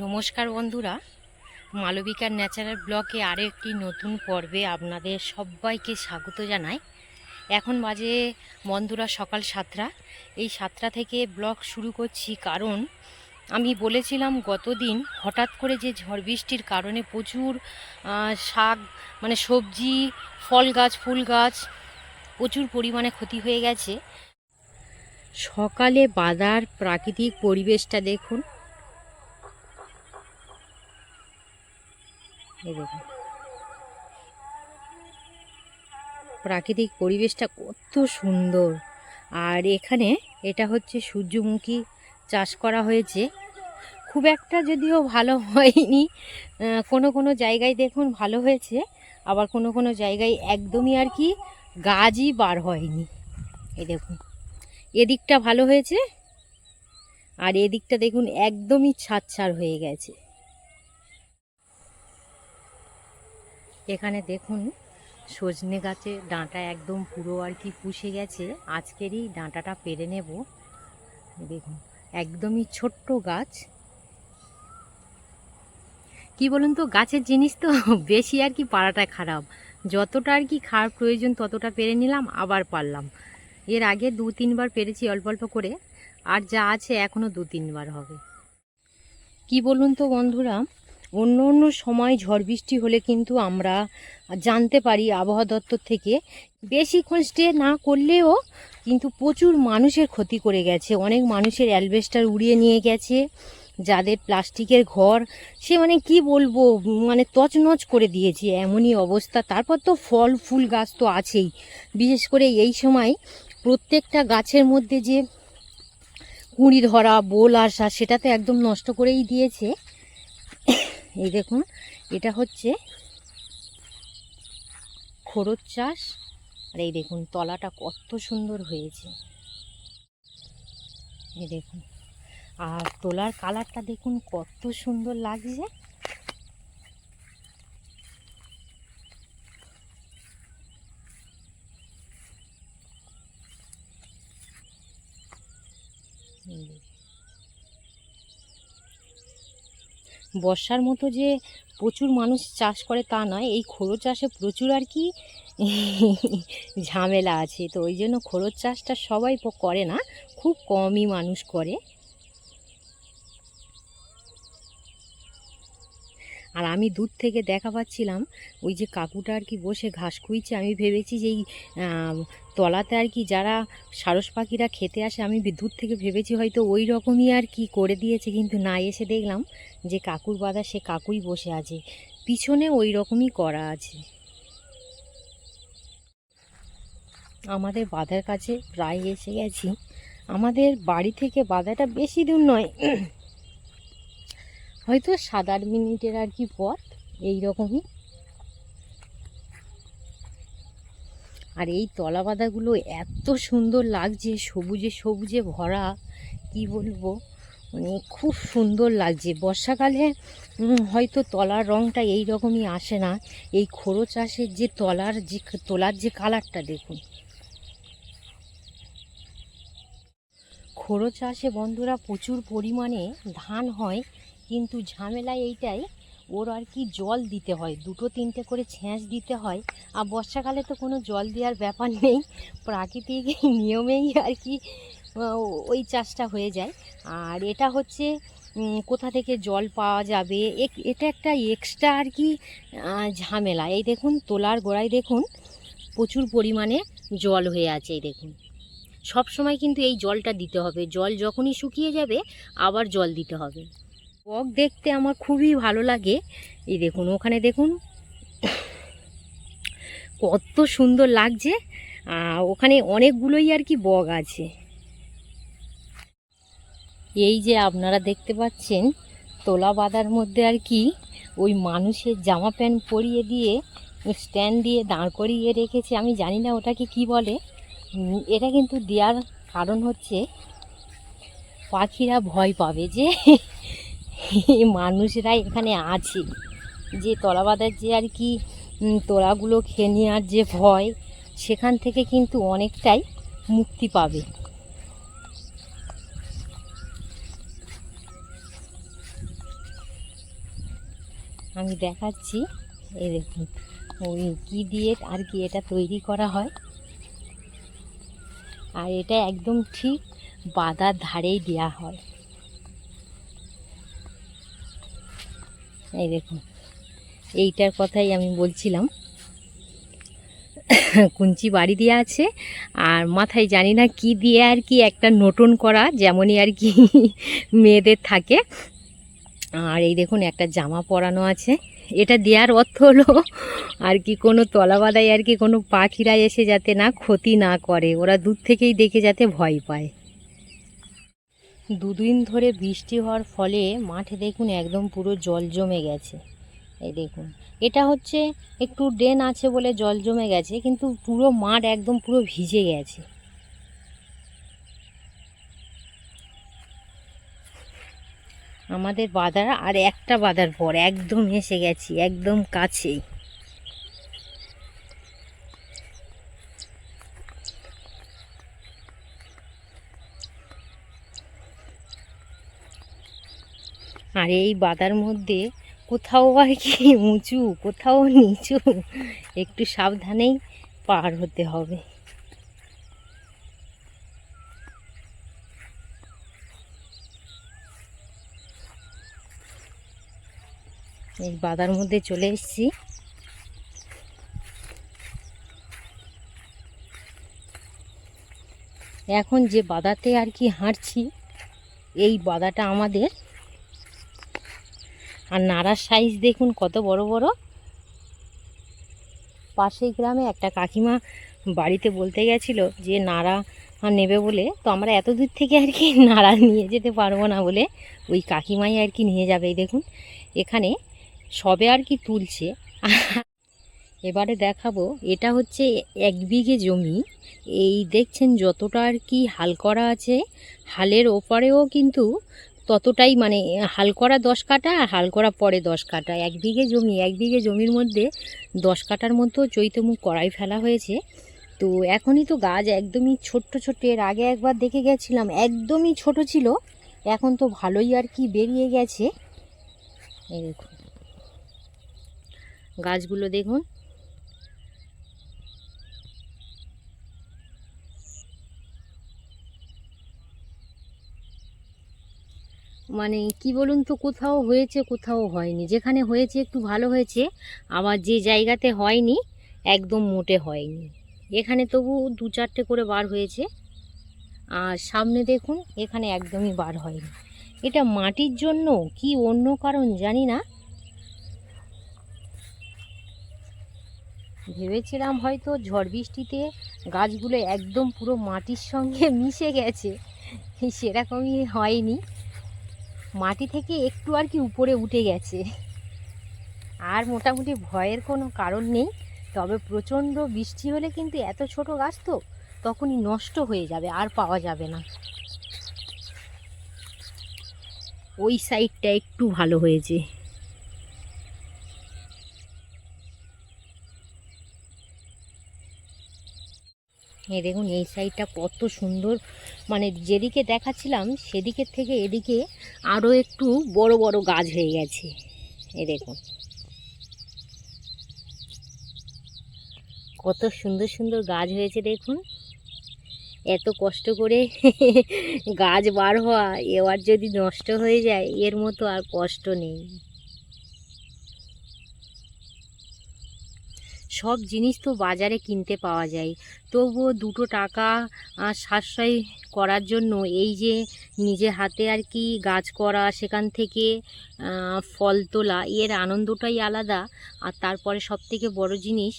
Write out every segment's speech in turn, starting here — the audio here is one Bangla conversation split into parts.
নমস্কার বন্ধুরা। মালবিকার ন্যাচারাল ব্লকে আরও একটি নতুন পর্বে আপনাদের সবাইকে স্বাগত জানাই। এখন বাজে বন্ধুরা সকাল সাতটা। এই সাতটা থেকে ব্লগ শুরু করছি কারণ আমি বলেছিলাম গতদিন হঠাৎ করে যে ঝড় বৃষ্টির কারণে প্রচুর শাক মানে সবজি, ফল গাছ, ফুল গাছ প্রচুর পরিমাণে ক্ষতি হয়ে গেছে। সকালে বাদার প্রাকৃতিক পরিবেশটা দেখুন। এই দেখুন প্রাকৃতিক পরিবেশটা কত সুন্দর। আর এখানে এটা হচ্ছে সূর্যমুখী চাষ করা হয়েছে। খুব একটা যদিও ভালো হয়নি। কোনো কোনো জায়গায় দেখুন ভালো হয়েছে, আবার কোনো কোনো জায়গায় একদমই আর কি গাছই বার হয়নি। এই দেখুন, এদিকটা ভালো হয়েছে, আর এদিকটা দেখুন একদমই ছাড়ছাড় হয়ে গেছে। এখানে দেখুন, সজনে গাছে ডাঁটা একদম পুরো আর কি পুষে গেছে। আজকেরই ডাঁটাটা পেরে নেব। দেখুন, একদমই ছোট্ট গাছ। কি বলুন তো, গাছের জিনিস তো বেশি আর কি পাড়াটা খারাপ। যতটা আর কি খাওয়ার প্রয়োজন ততটা পেরে নিলাম, আবার পারলাম। এর আগে দু তিনবার পেরেছি অল্প অল্প করে, আর যা আছে এখনও দু তিনবার হবে। কি বলুন তো বন্ধুরা অন্য অন্য সময় ঝড় বৃষ্টি হলে কিন্তু আমরা জানতে পারি আবহাওয়া দপ্তর থেকে। বেশিক্ষণ স্টে না করলেও কিন্তু প্রচুর মানুষের ক্ষতি করে গেছে। অনেক মানুষের অ্যালবেস্টার উড়িয়ে নিয়ে গেছে। যাদের প্লাস্টিকের ঘর, সে মানে কি বলব মানে তছনছ করে দিয়েছে। এমনই অবস্থা। তারপর তো ফল, ফুল, গাছ তো আছেই। বিশেষ করে এই সময় প্রত্যেকটা গাছের মধ্যে যে কুঁড়ি ধরা বোল আসা, সেটা তো একদম নষ্ট করেই দিয়েছে। এই দেখুন, এটা হচ্ছে খরচ চাষ। আর এই দেখুন, তলাটা কত সুন্দর হয়েছে। এই দেখুন, আর তোলার কালারটা দেখুন কত সুন্দর লাগছে। বর্ষার মতো যে প্রচুর মানুষ চাষ করে তা নয়, এই খোলো চাষে প্রচুর আর কি ঝামেলা আছে। তো ওই জন্য খোলো চাষটা সবাই করে না, খুব কমই মানুষ করে। আর আমি দূর থেকে দেখা পাচ্ছিলাম, ওই যে কাকুটা আর কি বসে ঘাস খুঁইছে আমি ভেবেছি যে এই তলাতে আর কি যারা সারস পাখিরা খেতে আসে, আমি দূর থেকে ভেবেছি হয়তো ওই রকমই আর কি করে দিয়েছে, কিন্তু না, এসে দেখলাম যে কাকুর বাদা সে কাকুই বসে আছে। পিছনে ওই রকমই করা আছে। আমাদের বাদার কাছে প্রায় এসে গেছি। আমাদের বাড়ি থেকে বাদাটা বেশি দূর নয়। হয়তো সাত আট মিনিটের আর কি পথ এই রকমই আর এই তলা বাদাগুলো এত সুন্দর লাগছে, সবুজে সবুজে ভরা, কি বলব? মানে খুব সুন্দর লাগছে। বর্ষাকালে হয়তো তলার রঙটা এই রকমই আসে না। এই খোড়ো চাষের যে তলার যে, তোলার যে কালারটা, দেখুন। খোড়ো চাষে বন্ধুরা প্রচুর পরিমাণে ধান হয়। কিন্তু ঝামেলা এইটাই, ওর আর কি জল দিতে হয়, দুটো তিনটে করে ছেঁচ দিতে হয়, আর বর্ষাকালে তো কোনো জল দেওয়ার ব্যাপার নেই, প্রাকৃতিক নিয়মেই আর কি ওই চাষটা হয়ে যায়। আর এটা হচ্ছে কোথা থেকে জল পাওয়া যাবে এটা একটা এক্সট্রা আর কি ঝামেলা। এই দেখুন, তোলার গোড়ায় দেখুন, প্রচুর পরিমাণে জল হয়ে আছে, এই দেখুন। সব সময় কিন্তু এই জলটা দিতে হবে, জল যখনই শুকিয়ে যাবে, আবার জল দিতে হবে। বক দেখতে আমার খুবই ভালো লাগে। এই দেখুন, ওখানে দেখুন। কত সুন্দর লাগছে। ওখানে অনেকগুলোই আর কি বক আছে। এই যে আপনারা দেখতে পাচ্ছেন, তোলা বাঁধার মধ্যে আর কি ওই মানুষের জামা প্যান্ট পরিয়ে দিয়ে স্ট্যান্ড দিয়ে দাঁড় করিয়ে রেখেছে। আমি জানি না ওটাকে কি বলে। এটা কিন্তু দেওয়ার কারণ হচ্ছে, পাখিরা ভয় পাবে যে মানুষরা এখানে আছে। যে তলা বাঁধার যে আর কি তোলাগুলো খেয়ে নেওয়ার যে ভয়, সেখান থেকে কিন্তু অনেকটাই মুক্তি পাবে। আমি দেখাচ্ছি, এই দেখুন, ওই কী দিয়ে আর কি এটা তৈরি করা হয়। আর এটা একদম ঠিক বাদার ধারেই দেওয়া হয়। এই দেখুন, এইটার কথাই আমি বলছিলাম। কুঞ্চি বাড়ি দিয়ে আছে, আর মাথায় জানি না কি দিয়ে আর কি একটা নতুন করা, যেমনই আর কি মেয়েদের থাকে। আর এই দেখুন, একটা জামা পরানো আছে। এটা দেওয়ার অর্থ হলো, আর কি কোনো তলাবাদায় আর কি কোনো পাখিরা এসে যাতে না ক্ষতি না করে, ওরা দূর থেকেই দেখে যাতে ভয় পায়। দুদিন ধরে বৃষ্টি হওয়ার ফলে মাঠে দেখুন একদম পুরো জল জমে গেছে। এই দেখুন, এটা হচ্ছে একটু ড্রেন আছে বলে জল জমে গেছে, কিন্তু পুরো মাঠ একদম পুরো ভিজে গেছে। আমাদের বাদার আর একটা বাদার পর একদম এসে গেছি, একদম কাছেই। আর এই বাদার মধ্যে কোথাও আর কি উঁচু, কোথাও নিচু, একটু সাবধানেই পার হতে হবে। এই বাদার মধ্যে চলে এসেছি। এখন যে বাদাতে আর কি হাঁটছি, এই বাদাটা আমাদের আর নাড়ার সাইজ দেখুন কত বড় বড়। পাশেই গ্রামে একটা কাকিমা বাড়িতে বলতে গেছিল যে, নাড়া নেবে বলে তো আমরা এত দূর থেকে আর কি নাড়া নিয়ে যেতে পারব না বলে ওই কাকিমাই আর কি নিয়ে যাবে দেখুন। এখানে সবে আর কি তুলছে। এবারে দেখাবো, এটা হচ্ছে এক বিঘে জমি। এই দেখছেন যতটা আর কি হাল করা আছে। হালের ওপারেও কিন্তু ততটাই মানে হাল করা দশ কাটা আর হাল করা পরে দশ কাটা। এক বিঘে জমি, এক বিঘে জমির মধ্যে দশ কাটার মতো চৈতমুখ করাই ফেলা হয়েছে। তো এখনই তো গাছ একদমই ছোট্ট ছোট্ট, এর আগে একবার দেখে গেছিলাম, একদমই ছোট ছিল। এখন তো ভালোই আর কি বেরিয়ে গেছে। এই দেখুন। গাছগুলো দেখুন মানে কি বলুন তো, কোথাও হয়েছে, কোথাও হয়নি। যেখানে হয়েছে, একটু ভালো হয়েছে, আবার যে জায়গাতে হয়নি, একদম মোটে হয়নি। এখানে তবু দু চারটে করে বার হয়েছে। আর সামনে দেখুন, এখানে একদমই বার হয়নি। এটা মাটির জন্য কি অন্য কারণ জানি না। ভেবেছিলাম হয়তো ঝড় বৃষ্টিতে গাছগুলো একদম পুরো মাটির সঙ্গে মিশে গেছে। সেরকমই হয়নি। মাটি থেকে একটু আর কি উপরে উঠে গেছে। আর মোটামুটি ভয়ের কোনো কারণ নেই, তবে প্রচণ্ড বৃষ্টি হলে কিন্তু এত ছোট গাছ তো তখনই নষ্ট হয়ে যাবে, আর পাওয়া যাবে না। ওই সাইডটা একটু ভালো হয়েছে। এই দেখুন, এই সাইডটা কত সুন্দর। মানে যেদিকে দেখাচ্ছিলাম, সেদিকের থেকে এদিকে আরও একটু বড় বড় গাছ হয়ে গেছে। এই দেখুন। কত সুন্দর সুন্দর গাছ হয়েছে, দেখুন। এত কষ্ট করে গাছ বার হওয়া, এবার যদি নষ্ট হয়ে যায়, এর মতো আর কষ্ট নেই। সব জিনিস তো বাজারে কিনতে পাওয়া যায়। তবুও দুটো টাকা সাশ্রয় করার জন্য এই যে নিজে হাতে আর কি গাছ করা সেখান থেকে ফল তোলা, এর আনন্দটাই আলাদা। আর তারপরে সব থেকে বড় জিনিস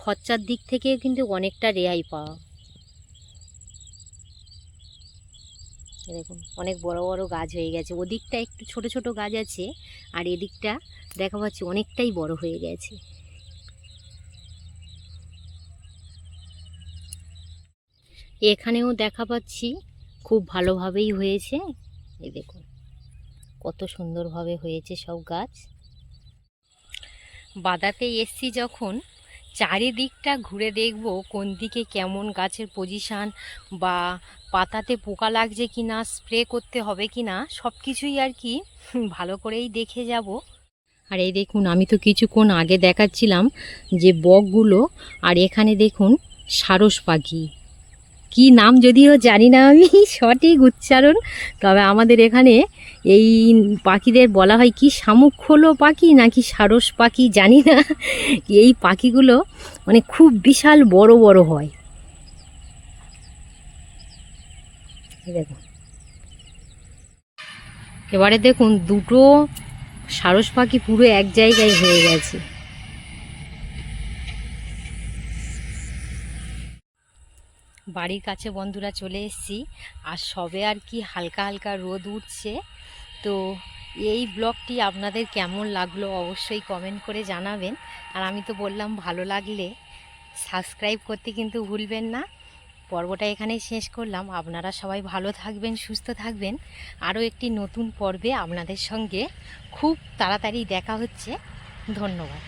খরচার দিক থেকে কিন্তু অনেকটা রেহাই পাওয়া। দেখুন, অনেক বড় বড় গাছ হয়ে গেছে। ওদিকটা একটু ছোট ছোট গাছ আছে, আর এদিকটা দেখা পাচ্ছি অনেকটাই বড় হয়ে গেছে। এখানেও দেখা পাচ্ছি, খুব ভালোভাবেই হয়েছে। এই দেখুন, কত সুন্দরভাবে হয়েছে সব গাছ। বাদাতে এসছি যখন, চারিদিকটা ঘুরে দেখব কোন দিকে কেমন গাছের পজিশান বা পাতাতে পোকা লাগছে কি না স্প্রে করতে হবে কি না সব কিছুই আর কি ভালো করেই দেখে যাব। আর এই দেখুন, আমি তো কিছুক্ষণ আগে দেখাচ্ছিলাম যে বকগুলো, আর এখানে দেখুন সারস পাখি। কি নাম যদিও জানি না আমি, সঠিক উচ্চারণ। তবে আমাদের এখানে এই পাখিদের বলা হয় কি শামুক খোলো পাখি নাকি সারস পাখি, জানি না। এই পাখিগুলো মানে খুব বিশাল বড় বড় হয়। এবারে দেখুন, দুটো সারস পাখি পুরো এক জায়গায় হয়ে গেছে। বাড়ির কাছে বন্ধুরা চলে এসেছি। আর সবে আর কি হালকা হালকা রোদ উঠছে। তো এই ব্লগটি আপনাদের কেমন লাগল অবশ্যই কমেন্ট করে জানাবেন। আর আমি তো বললাম ভালো লাগলে সাবস্ক্রাইব করতে কিন্তু ভুলবেন না। পর্বটা এখানেই শেষ করলাম। আপনারা সবাই ভালো থাকবেন, সুস্থ থাকবেন। আরও একটি নতুন পর্বে আপনাদের সঙ্গে খুব তাড়াতাড়ি দেখা হচ্ছে। ধন্যবাদ।